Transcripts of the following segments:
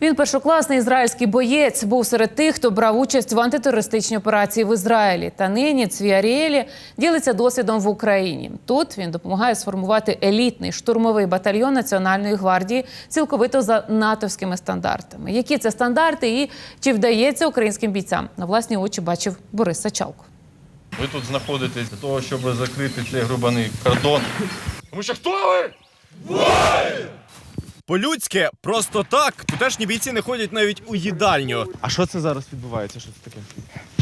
Він першокласний ізраїльський боєць, був серед тих, хто брав участь в антитерористичній операції в Ізраїлі. Та нині Цвіаріелі ділиться досвідом в Україні. Тут він допомагає сформувати елітний штурмовий батальйон Національної гвардії цілковито за натовськими стандартами. Які це стандарти і чи вдається українським бійцям? На власні очі бачив Борис Сачалко. Ви тут знаходитесь для того, щоб закрити цей грубаний кордон. Тому що хто ви? По-людськи, просто так. Тутешні бійці не ходять навіть у їдальню. А що це зараз відбувається? Що це таке?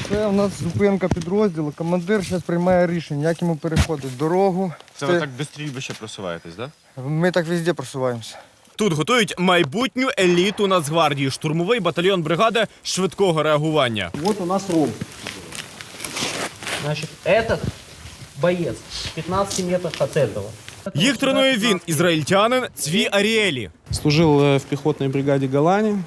Це у нас зупинка підрозділу. Командир зараз приймає рішення, як йому переходити дорогу. Це ви так швидше ще просуваєтесь, так? Ми так везде просуваємося. Тут готують майбутню еліту Нацгвардії, штурмовий батальйон бригади швидкого реагування. Вот у нас ром. Значит, этот боец 15 метров от этого. Їх тренує він, ізраїльтянин Цві Аріелі. Служил э, в піхотній бригаді Голлани.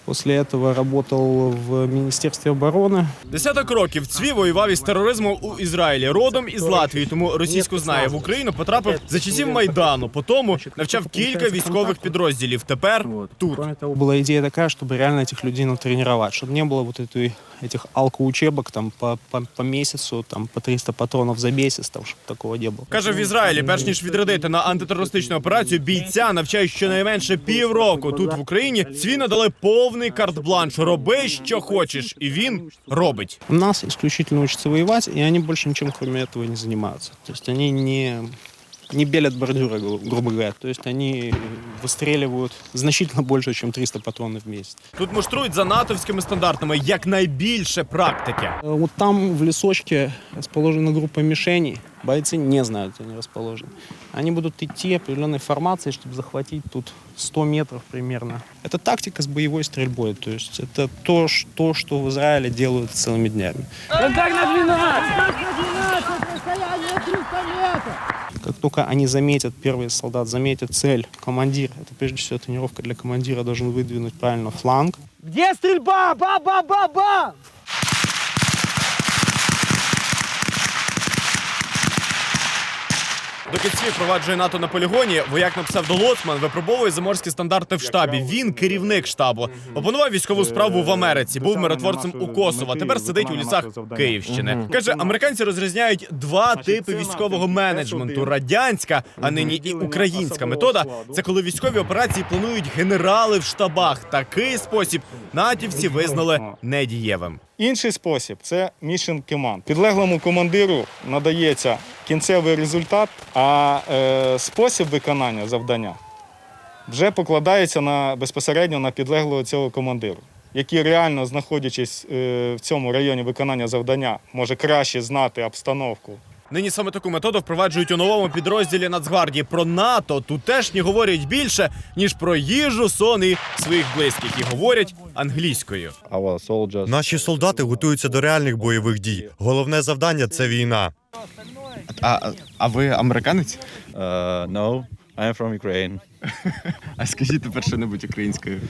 Э, После этого работал в Министерстве обороны. Десяток років Цві воював із тероризмом у Ізраїлі, родом із Латвії, тому російську знає. В Україну потрапив за часів майдану. По тому навчав кілька військових підрозділів. Тепер тут. Кроме того, была идея такая, чтобы реально этих людей натренировать, чтобы не было вот этой, этих алкоучебок там по, по, по месяцу, там по 300 патронов за месяц, там, чтобы такого не было. Каже, в Ізраїлі, перш ніж відрядити на антитерористичну операцію, бійця навчають щонайменше півроку. Тут в Україні Цві надали повний карт-бланш. Роби, що хочеш, і він робить. У нас исключительно учатся воевать, и они больше ничем кроме этого не занимаются. То есть они не, не белят бордюры, гру- грубо говоря. То есть они выстреливают значительно больше, чем 300 патронов в месяц. Тут муштрують за натовськими стандартами якнайбільше практики. Э, Вот там в лесочке расположена группа мишеней. Бойцы не знают, где они расположены. Они будут идти определенной формацией, чтобы захватить тут 100 метров примерно. Это тактика с боевой стрельбой. То есть это то, что, что в Израиле делают целыми днями. Как только они заметят, первый солдат заметит цель, командир, это прежде всего тренировка для командира, должен выдвинуть правильно фланг. Где стрельба? Ба-ба-ба-ба! Доки Цві впроваджує НАТО на полігоні, вояк на псевдолоцман випробовує заморські стандарти в штабі. Він керівник штабу. Опанував військову справу в Америці, був миротворцем у Косово. Тепер сидить у лісах Київщини. Каже, американці розрізняють два типи військового менеджменту: радянська, а нині і українська метода. Це коли військові операції планують генерали в штабах. Такий спосіб натівці визнали недієвим. Інший спосіб це mission command. Підлеглому командиру надається кінцевий результат, а е, спосіб виконання завдання вже покладається на безпосередньо на підлеглого цього командиру, який реально знаходячись е, в цьому районі виконання завдання, може краще знати обстановку Нині саме таку методу впроваджують у новому підрозділі Нацгвардії. Про НАТО тутешні говорять більше ніж про їжу, сон і своїх близьких і говорять англійською. Наші солдати готуються до реальних бойових дій. Головне завдання це війна. А, а ви американець? no, I am from Ukraine. А скажіть тепер що-небудь українською.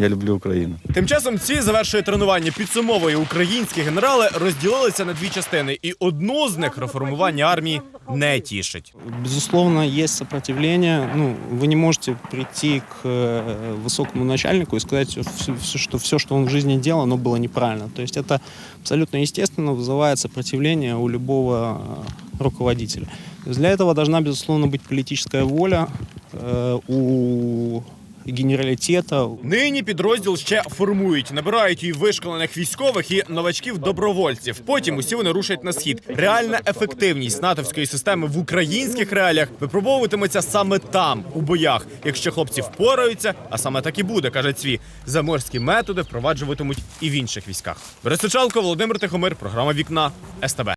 Я люблю Україну. Тим часом ці завершує тренування. Підсумовує українські генерали розділилися на дві частини, і одну з них реформування армії не тішить. Безусловно, есть сопротивление. Ну, вы не можете прийти к э, высокому начальнику и сказать, всё- всё, что все, что он в жизни делал, оно было неправильно. То есть это абсолютно естественно вызывает сопротивление у любого э, руководителя. То есть для этого должна, безусловно, быть политическая воля э, у генералитета, Нині підрозділ ще формують, набирають і вишколених військових і новачків добровольців. Потім усі вони рушать на схід. Реальна ефективність натовської системи в українських реаліях випробовуватиметься саме там, у боях. Якщо хлопці впораються, а саме так і буде, каже Цві, заморські методи впроваджуватимуть і в інших військах. Борисичалко, Володимир Тихомир, програма Вікна СТБ.